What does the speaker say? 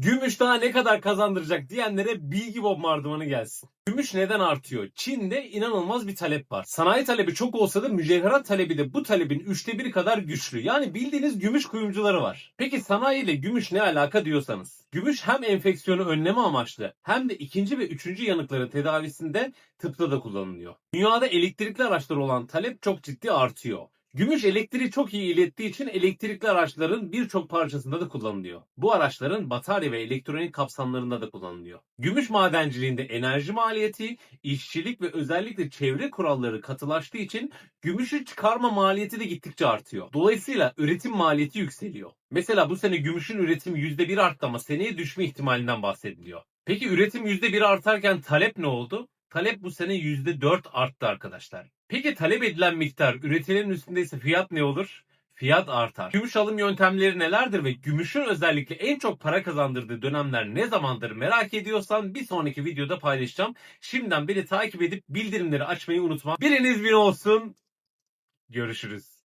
Gümüş daha ne kadar kazandıracak diyenlere bilgi bombardımanı gelsin. Gümüş neden artıyor? Çin'de inanılmaz bir talep var. Sanayi talebi çok olsa da mücevherat talebi de bu talebin üçte biri kadar güçlü. Yani bildiğiniz gümüş kuyumcuları var. Peki sanayi ile gümüş ne alaka diyorsanız. Gümüş hem enfeksiyonu önleme amaçlı hem de ikinci ve üçüncü yanıkların tedavisinde tıpta da kullanılıyor. Dünyada elektrikli araçlara olan talep çok ciddi artıyor. Gümüş elektriği çok iyi ilettiği için elektrikli araçların birçok parçasında da kullanılıyor. Bu araçların batarya ve elektronik kapsamlarında da kullanılıyor. Gümüş madenciliğinde enerji maliyeti, işçilik ve özellikle çevre kuralları katılaştığı için gümüşü çıkarma maliyeti de gittikçe artıyor. Dolayısıyla üretim maliyeti yükseliyor. Mesela bu sene gümüşün üretimi %1 arttı ama seneye düşme ihtimalinden bahsediliyor. Peki üretim %1 artarken talep ne oldu? Talep bu sene %4 arttı arkadaşlar. Peki talep edilen miktar üretilenin üstündeyse fiyat ne olur? Fiyat artar. Gümüş alım yöntemleri nelerdir ve gümüşün özellikle en çok para kazandırdığı dönemler ne zamandır merak ediyorsan bir sonraki videoda paylaşacağım. Şimdiden beni takip edip bildirimleri açmayı unutma. Biriniz bir olsun. Görüşürüz.